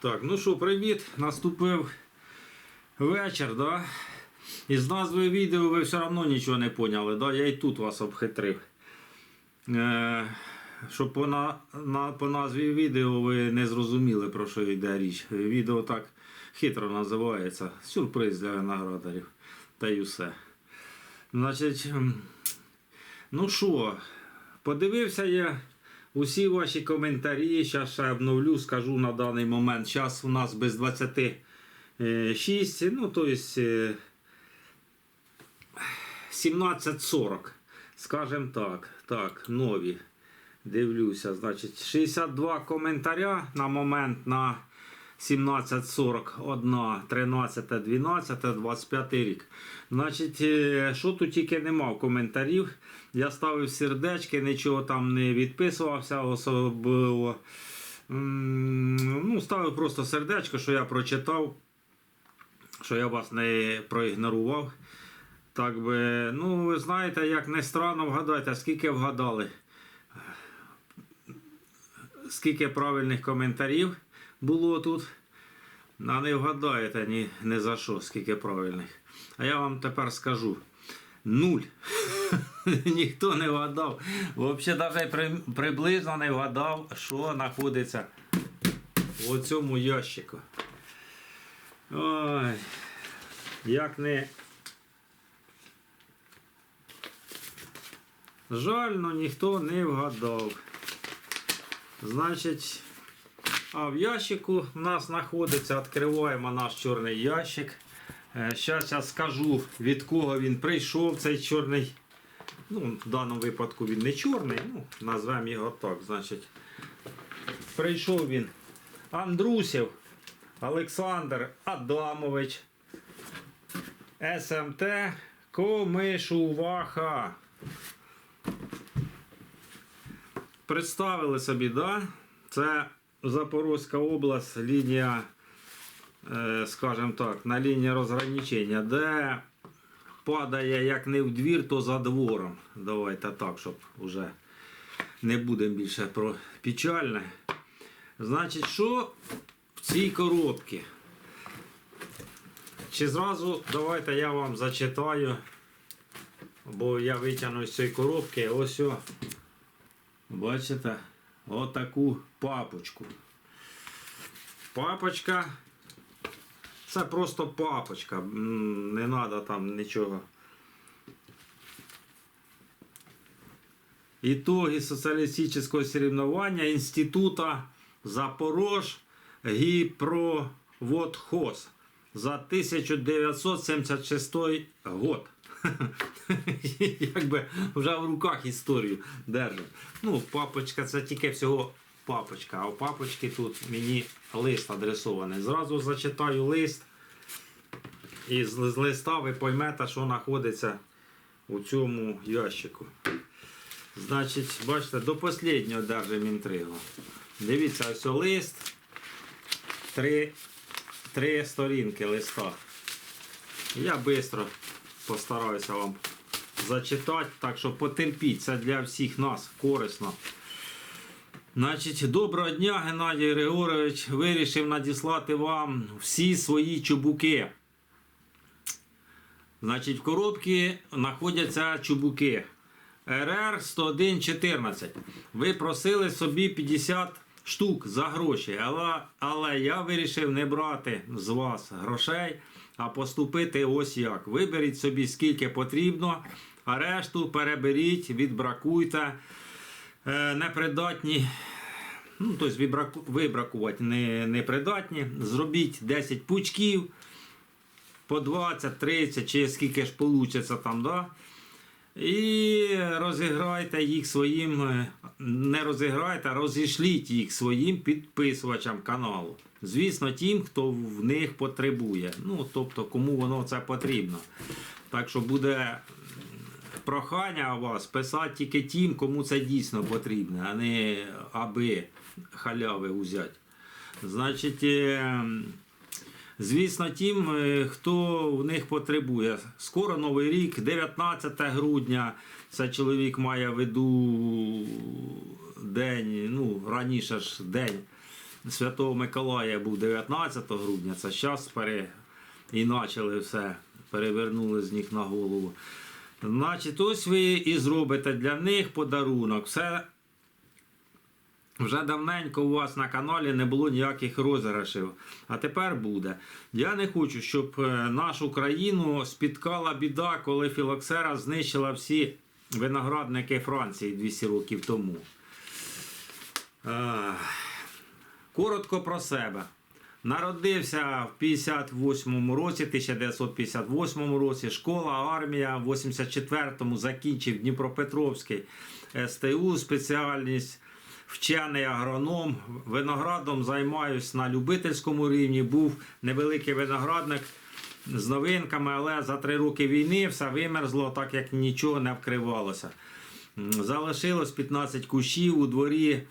Так, ну що, привіт. Наступив вечір, да? І з назвою відео ви все одно нічого не поняли, да? Я і тут вас обхитрив. Е, щоб по, на, на, по назві відео ви не зрозуміли, про що йде річ. Відео так хитро називається. Сюрприз для виноградарів. Та й усе. Значить, ну що, подивився я усі ваші коментарі. Зараз ще обновлю, скажу на даний момент. Зараз у нас без 26, ну то есть е, 17.40. Скажем так. Так, нові. Дивлюся, значить, 62 коментаря на момент на 17.41, 13, 12, 25 рік. Значить, е, що тут тільки нема коментарів. Я ставив сердечки, нічого там не відписувався особливо. Ну, ставив просто сердечко, що я прочитав, що я вас не проігнорував. Так би, ну, ви знаєте, як не странно вгадайте, скільки вгадали. Скільки правильних коментарів було тут. А не вгадаєте ні, не за що, скільки правильних. А я вам тепер скажу. Нуль. Ніхто не вгадав. Взагалі навіть при, приблизно не вгадав, що знаходиться у цьому ящику. Ой, як не. Жаль, но ніхто не вгадав. Значить, а в ящику у нас знаходиться, відкриваємо наш чорний ящик. Зараз я скажу, від кого він прийшов, цей чорний. Ну, в даному випадку він не чорний, ну, назвемо його так. Значить, прийшов він Андрусів Олександр Адамович. СМТ Комишуваха. Представили собі, да? Це Запорозька область, лінія, е, скажімо так, на лінії розграничення, де падає як не в двір, то за двором. Давайте так, щоб вже не будемо більше про печальне. Значить, що в цій коробці? Чи зразу давайте я вам зачитаю, бо я витягну з цієї коробки ось. О, Бачите? Отаку папочку. Папочка. Це просто папочка. Не треба там нічого. Итоги социалистического соревнования Института Запорож Гипроводхоз за 1976 год. Якби вже в руках історію держу. Ну, папочка, це тільки всього папочка, а у папочки тут мені лист адресований. Зразу зачитаю лист. І з, листа ви поймете, що знаходиться у цьому ящику. Значить, бачите, до останнього держимо інтригу. Дивіться, ось лист. Три, три сторінки листа. Я швидко постараюся вам зачитати, так що потерпіть, це для всіх нас корисно. Значить, доброго дня, Геннадій Григорович. Вирішив надіслати вам всі свої чубуки. Значить, в коробці знаходяться чубуки. РР 10114. Ви просили собі 50 штук за гроші, але, але я вирішив не брати з вас грошей, а поступити ось як. Виберіть собі скільки потрібно, а решту переберіть, відбракуйте. Е, непридатні. Ну, тобто вибраку- вибракувати не, непридатні. Зробіть 10 пучків по 20, 30 чи скільки ж вийде там, да? І розіграйте їх своїм, е, не розіграйте, а розішліть їх своїм підписувачам каналу. Звісно, тим, хто в них потребує. Ну, тобто, кому воно це потрібно. Так що буде прохання у вас писати тільки тим, кому це дійсно потрібно, а не аби халяви взяти. Значить, е, Звісно, тим, е, хто в них потребує. Скоро Новий рік, 19 грудня. Це чоловік має в виду день, ну, раніше ж день Святого Миколая був 19 грудня, це зараз пере... і почали все, перевернули з них на голову. Значить, ось ви і зробите для них подарунок. Все вже давненько у вас на каналі не було ніяких розіграшів, а тепер буде. Я не хочу, щоб е, нашу країну спіткала біда, коли філоксера знищила всі виноградники Франції 200 років тому. Ах. Коротко про себе. Народився в 58 році, 1958 році. Школа, армія, в 84-му закінчив Дніпропетровський СТУ, спеціальність вчений агроном. Виноградом займаюсь на любительському рівні. Був невеликий виноградник з новинками, але за три роки війни все вимерзло, так як нічого не вкривалося. Залишилось 15 кущів у дворі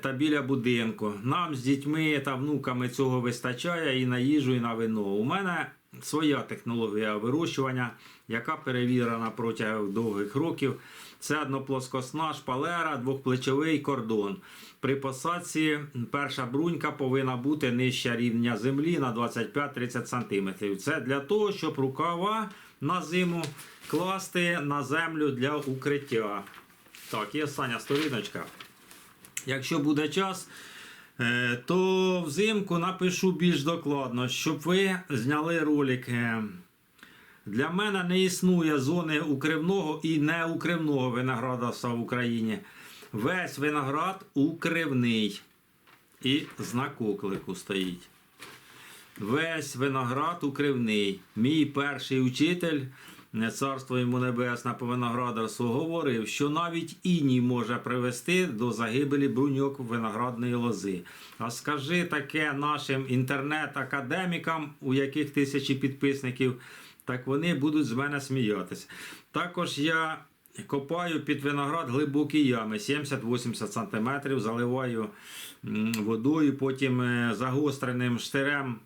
та біля будинку. Нам з дітьми та внуками цього вистачає і на їжу, і на вино. У мене своя технологія вирощування, яка перевірена протягом довгих років. Це одноплоскосна шпалера, двохплечовий кордон. При посадці перша брунька повинна бути нижче рівня землі на 25-30 см. Це для того, щоб рукава на зиму класти на землю для укриття. Так, і остання сторіночка. Якщо буде час, е, то взимку напишу більш докладно, щоб ви зняли ролик. Е, Для мене не існує зони укривного і неукривного виноградарства в Україні. Весь виноград укривний. І знак оклику стоїть. Весь виноград укривний. Мій перший учитель, царство йому небесне по виноградарству, говорив, що навіть іній може привести до загибелі бруньок виноградної лози. А скажи таке нашим інтернет-академікам, у яких тисячі підписників, так вони будуть з мене сміятися. Також я копаю під виноград глибокі ями 70-80 см, заливаю водою, потім е, загостреним штирем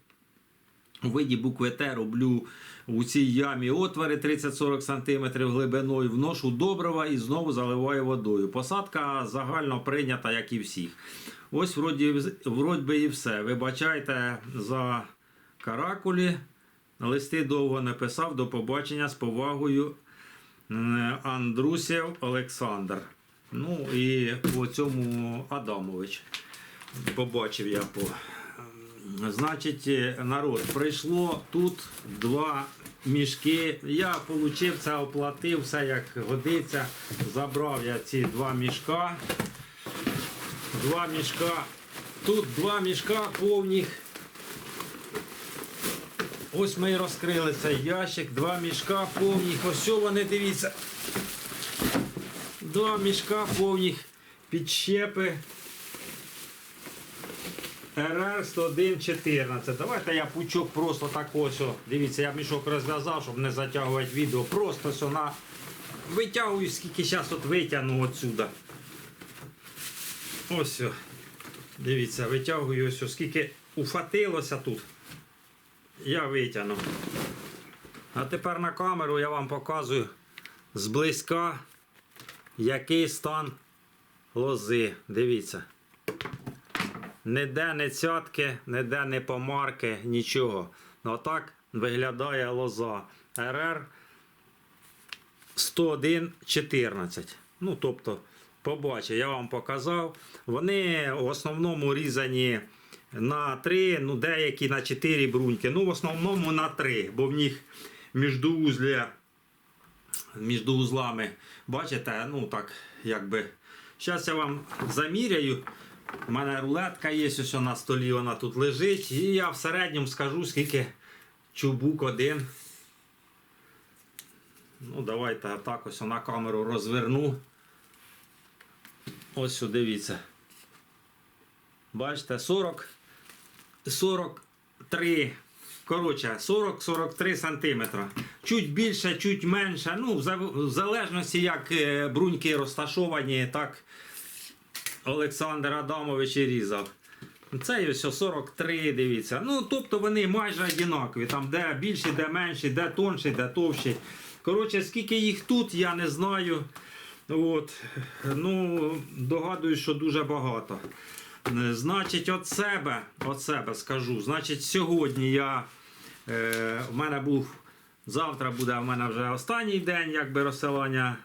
у виді букви Т роблю у цій ямі отвори 30-40 см глибиною, вношу добрива і знову заливаю водою. Посадка загально прийнята, як і всіх. Ось вроді, вроді би і все. Вибачайте за каракулі. Листи довго не писав. До побачення з повагою Андрусєв Олександр. Ну і по цьому Адамович. Побачив я по. Значить, е, народ, прийшло тут два мішки. Я отримав це, оплатив, все як годиться. Забрав я ці два мішка. Два мішка. Тут два мішка повних. Ось ми і розкрили цей ящик, два мішка повних. Ось вони, дивіться. Два мішка повних підщепи. РР 10114. Давайте я пучок просто так ось. Дивіться, я мішок розв'язав, щоб не затягувати відео. Просто ось на витягую, скільки зараз от витягну отсюда. Ось. Дивіться, витягую ось, скільки уфатилося тут. Я витягну. А тепер на камеру я вам показую зблизька, який стан лози. Дивіться. Ніде не цятки, ніде не помарки, нічого. Отак виглядає лоза. РР 101.14. Ну, тобто, побачив, я вам показав. Вони в основному різані на 3, ну деякі на 4 бруньки. Ну, в основному на 3, бо в них міждоузля, між узлами, бачите, ну так, якби. Зараз я вам заміряю. У мене рулетка є, ось на столі вона тут лежить. І я в середньому скажу, скільки чубук один. Ну, давайте так ось на камеру розверну. Ось дивіться. Бачите, 40, 43. Коротше, 40-43 сантиметра. Чуть більше, чуть менше. Ну, в залежності, як е, бруньки розташовані, так Олександр Адамович і різав. Це ось 43, дивіться. Ну, тобто вони майже однакові. Там де більші, де менші, де тонші, де товщі. Коротше, скільки їх тут, я не знаю. От. Ну, догадуюсь, що дуже багато. Значить, от себе, от себе скажу. Значить, сьогодні я. Е, в мене був. Завтра буде в мене вже останній день якби розсилання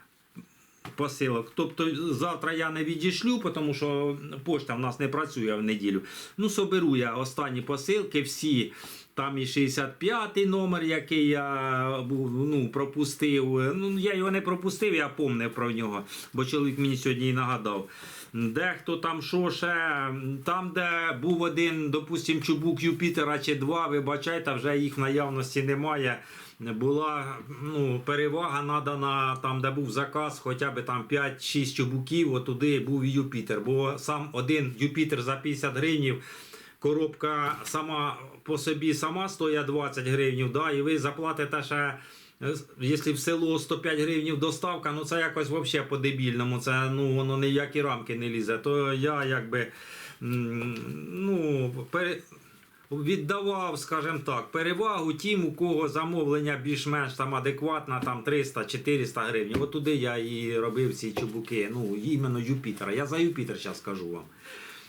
посилок. Тобто завтра я не відійшлю, тому що пошта в нас не працює в неділю. Ну, соберу я останні посилки, всі. Там і 65-й номер, який я ну, пропустив. Ну, я його не пропустив, я помнив про нього, бо чоловік мені сьогодні і нагадав. Дехто там що ще, там, де був один, допустим, чубук Юпітера чи два, вибачайте, вже їх в наявності немає. Була ну, перевага надана там, де був заказ, хоча б там 5-6 чубуків, отуди був і Юпітер. Бо сам один Юпітер за 50 гривнів. Коробка сама по собі сама стоїть 20 гривень, да, і ви заплатите ще, якщо в село 105 гривень доставка, ну це якось взагалі по-дебільному, це ну, воно ніякі рамки не лізе. То я якби ну, пере, віддавав, скажімо так, перевагу тим, у кого замовлення більш-менш там адекватне, там 300-400 гривень. От туди я і робив ці чубуки. Ну, іменно Юпітера. Я за Юпітер зараз скажу вам.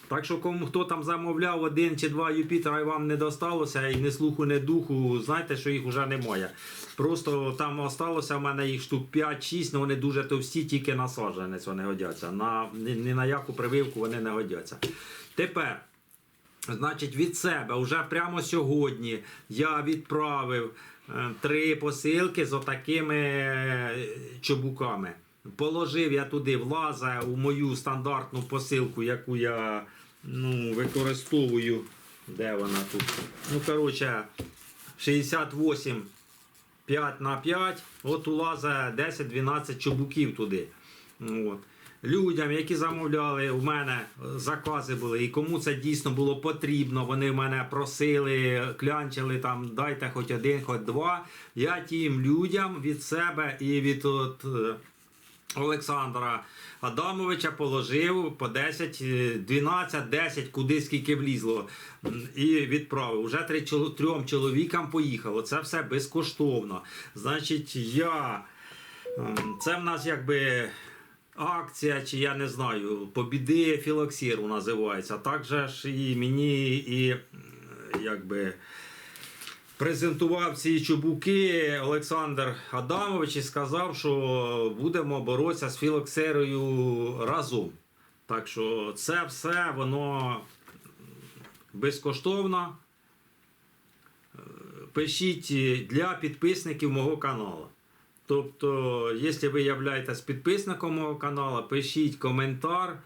Так що кому хто там замовляв один чи два Юпітера і вам не досталося, і не слуху, не духу, знайте, що їх вже немає. Просто там осталося в мене їх штук 5-6, але вони дуже товсті, тільки на саджанець вони годяться. На, ні, на яку прививку вони не годяться. Тепер. Значить, від себе вже прямо сьогодні я відправив е, три посилки з отакими е, чобуками. Положив я туди влазе у мою стандартну посилку, яку я ну, використовую. Де вона тут? Ну, коротше, 68 5 на 5. От улазе 10-12 чобуків туди. От. Людям, які замовляли, у мене закази були, і кому це дійсно було потрібно, вони мене просили, клянчили там, дайте хоч один, хоч два. Я тим людям від себе і від от, е, Олександра Адамовича положив по 10, е, 12, 10, куди скільки влізло. І відправив. Уже три, трьом чоловікам поїхало. Це все безкоштовно. Значить, я. Це в нас якби акція, чи я не знаю, побіди філоксіру називається. Так же ж і мені і якби. Презентував ці чубуки Олександр Адамович і сказав, що будемо боротися з філоксерою разом. Так що це все воно безкоштовно. Е, Пишіть для підписників мого каналу. Тобто, якщо ви являєтесь підписником мого каналу, пишіть коментар.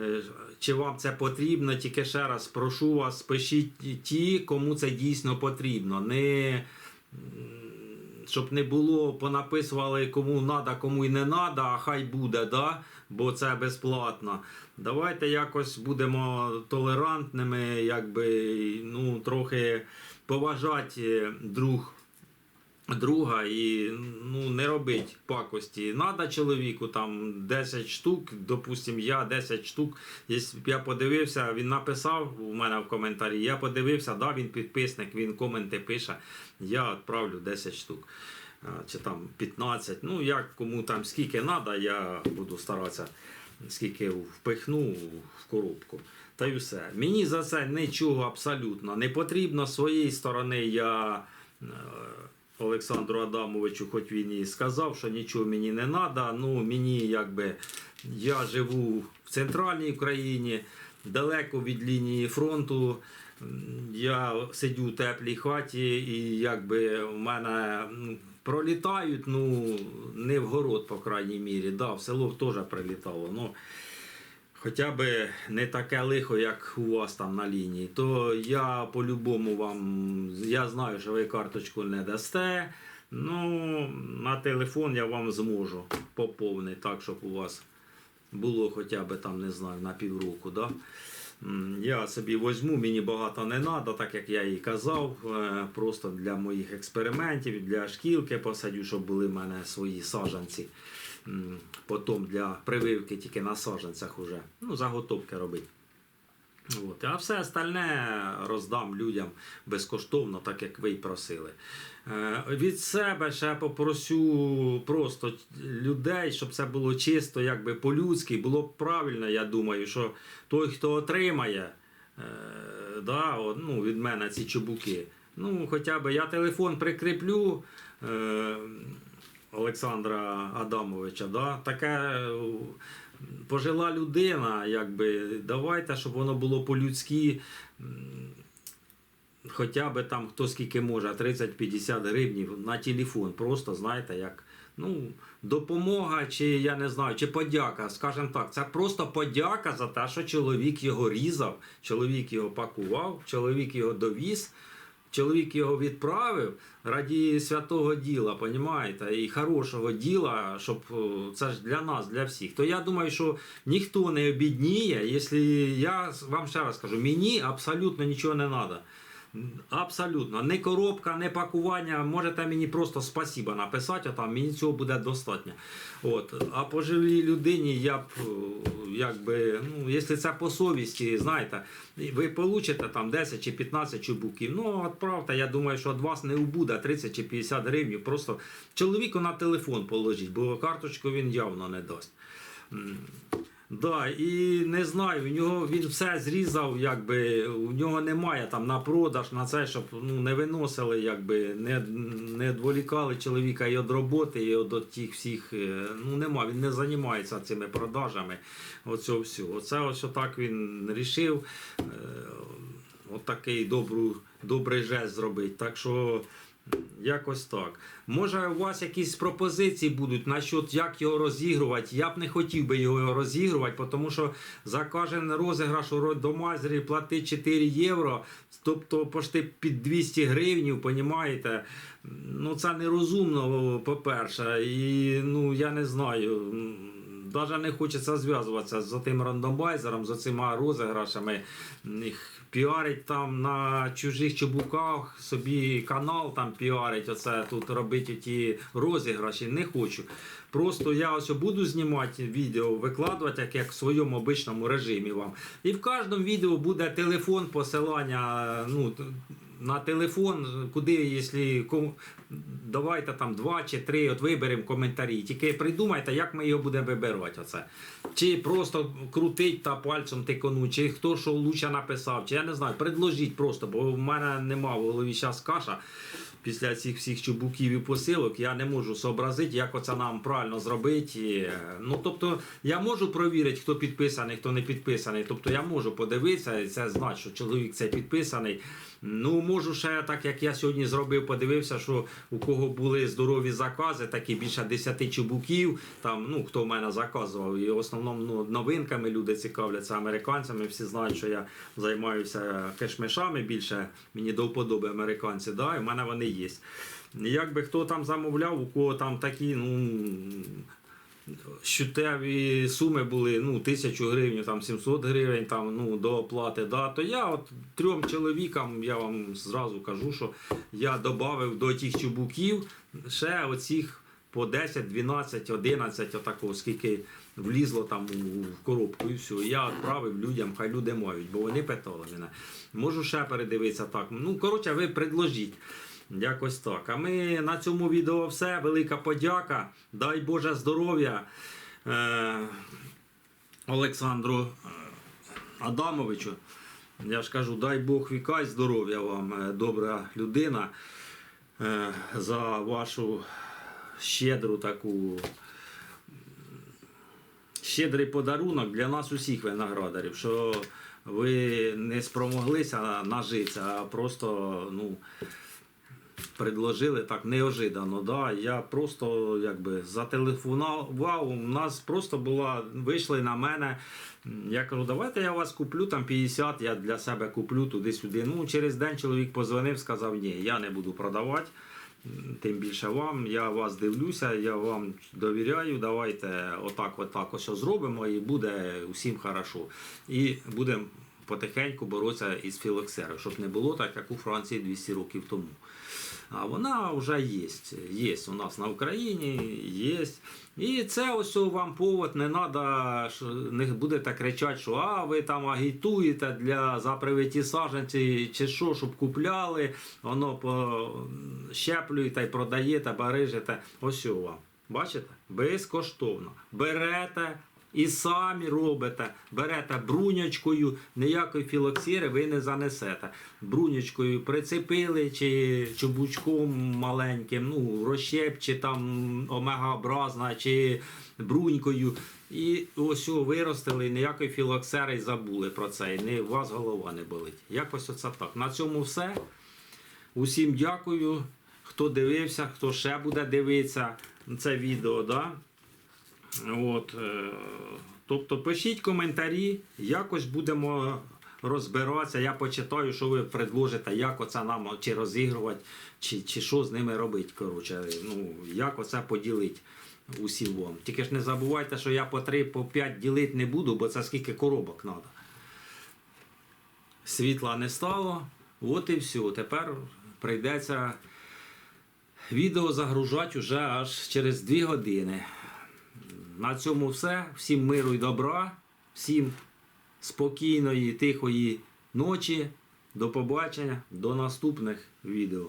Е, Чи вам це потрібно? Тільки ще раз прошу вас, пишіть ті, кому це дійсно потрібно. Не, щоб не було, понаписували кому треба, кому і не треба, а хай буде, да? бо це безплатно. Давайте якось будемо толерантними, якби, ну, трохи поважати друг друга і ну, не робить пакості. Надо чоловіку там 10 штук, допустим, я 10 штук. Я подивився, він написав у мене в коментарі, я подивився, да, він підписник, він коменти пише, я відправлю 10 штук. Чи там 15. Ну, як кому там скільки треба, я буду старатися, скільки впихну в коробку. Та й все. Мені за це нічого абсолютно не потрібно. З своєї сторони я. Олександру Адамовичу, хоч він і сказав, що нічого мені не треба. Ну, мені якби я живу в центральній Україні, далеко від лінії фронту. Я сидю в теплій хаті, і якби в мене пролітають, ну не в город, по крайній мірі. Да, в село теж прилітало. Ну, Хоча б не таке лихо, як у вас там на лінії, то я по-любому вам, я знаю, що ви карточку не дасте. Ну, на телефон я вам зможу поповнити так, щоб у вас було хоча б там, не знаю, на півроку. Да? Я собі возьму, мені багато не треба, так як я і казав. е, Просто для моїх експериментів, для шкілки посадю, щоб були в мене свої саджанці. Потім для прививки тільки на саджанцях уже. Ну, заготовки робити. От. А все остальне роздам людям безкоштовно, так як ви й просили. Е, Від себе ще попросю просто людей, щоб це було чисто, якби по-людськи, було б правильно, я думаю, що той, хто отримає е, да, ну, від мене ці чубуки, ну, хоча б я телефон прикріплю. Е, Олександра Адамовича, да? таке е, пожила людина, якби давайте, щоб воно було по-людськи. Хоча б там хто скільки може, 30-50 гривнів на телефон. Просто знаєте, як ну, допомога, чи я не знаю, чи подяка. Скажімо так, це просто подяка за те, що чоловік його різав, чоловік його пакував, чоловік його довіз. Чоловік його відправив раді святого діла, понімаєте, і хорошого діла, щоб це ж для нас, для всіх. То я думаю, що ніхто не обідніє, якщо я вам ще раз кажу, мені абсолютно нічого не треба. Абсолютно. Не коробка, не пакування. Можете мені просто спасіба написати, а там мені цього буде достатньо. От. А пожилій людині я б, е, якби, ну, якщо це по совісті, знаєте, ви получите там 10 чи 15 чубуків. Ну, відправте, я думаю, що від вас не убуде 30 чи 50 гривень. Просто чоловіку на телефон положіть, бо карточку він явно не дасть. Да, і не знаю, у нього він все зрізав, якби у нього немає там на продаж, на це, щоб ну, не виносили, якби не, не відволікали чоловіка і від роботи, і від тих всіх. е, Ну нема, він не займається цими продажами. Оцього всього. Оце ось отак він рішив. Е, отакий добру, добрий жест зробити. Так що. Якось так. Може, у вас якісь пропозиції будуть насчет, як його розігрувати. Я б не хотів би його розігрувати, тому що за кожен розіграш у родомайзері платить 4 євро, тобто почти під 200 гривень, понімаєте? Ну це нерозумно, по-перше. І ну я не знаю. Навіть не хочеться зв'язуватися з тим рандомайзером, з цими розіграшами. Піарить там на чужих чубуках, собі канал там піарить, оце тут робить ті розіграші. Не хочу. Просто я ось буду знімати відео, викладувати як, як в своєму обичному режимі вам. І в кожному відео буде телефон, посилання. ну, на телефон, куди, якщо давайте там два чи три, от виберемо коментарі. Тільки придумайте, як ми його будемо вибирати. Оце. Чи просто крутить та пальцем тиконуть, чи хто що лучше написав, чи я не знаю, предложіть просто, бо в мене нема в голові зараз каша. Після цих всіх чубуків і посилок я не можу зобразити, як оце нам правильно зробити. Ну тобто я можу провірити, хто підписаний, хто не підписаний. Тобто я можу подивитися, і це значить, що чоловік це підписаний. Ну можу ще так, як я сьогодні зробив, подивився, що у кого були здорові закази, такі більше 10 чубуків. Там ну хто в мене заказував, і в основному ну, новинками люди цікавляться американцями. Всі знають, що я займаюся кешмешами більше. Мені до вподоби американці, да, і в мене вони є. Якби хто там замовляв, у кого там такі, ну. Щутеві суми були ну, тисячу гривень, там 700 гривень там, ну, до оплати. Да, то я от трьом чоловікам я вам зразу кажу, що я додав до тих чубуків ще оцих по 10, 12, 11, отакого, скільки влізло там в коробку і все. Я відправив людям, хай люди мають, бо вони питали мене. Можу ще передивитися так. Ну, коротше, ви предложіть. Якось так. А ми на цьому відео все. Велика подяка. Дай Боже здоров'я е, Олександру е, Адамовичу. Я ж кажу, дай Бог віка й здоров'я вам, е, добра людина, е, за вашу щедру таку. Щедрий подарунок для нас усіх виноградарів, що ви не спромоглися нажитися, а просто ну, предложили так неожиданно. Да? Я просто якби зателефонував. У нас просто була, вийшли на мене. Я кажу, давайте я вас куплю там 50, я для себе куплю туди-сюди. Ну, через день чоловік позвонив, сказав, ні, я не буду продавати. Тим більше вам, я вас дивлюся, я вам довіряю. Давайте отак, отак ось зробимо, і буде усім хорошо. І будемо потихеньку боротися із філоксерою, щоб не було так, як у Франції 200 років тому. А вона вже є. Є у нас на Україні, є. І це ось вам повод, не треба, не будете кричати, що а ви там агітуєте для за привиті саджанці чи що, щоб купляли, воно по щеплюєте і продаєте, барижите. Ось що вам. Бачите? Безкоштовно. Берете і самі робите. Берете брунячкою, ніякої філоксири ви не занесете. Брунячкою прицепили чи чубучком маленьким, ну, розщеп, чи там омегаобразна, чи брунькою. І ось виростили, і ніякої філоксери й забули про це. І не, у вас голова не болить. Якось оце так. На цьому все. Усім дякую, хто дивився, хто ще буде дивитися це відео. Да? От, е, тобто пишіть коментарі, якось будемо розбиратися. Я почитаю, що ви предложите, як оце нам чи розігрувати, чи, чи що з ними робити. Коротше, ну, як оце поділити усім вам. Тільки ж не забувайте, що я по 3, по 5 ділити не буду, бо це скільки коробок треба. Світла не стало, от і все. Тепер прийдеться відео загружати вже аж через 2 години. На цьому все. Всім миру і добра, всім спокійної, тихої ночі. До побачення, до наступних відео.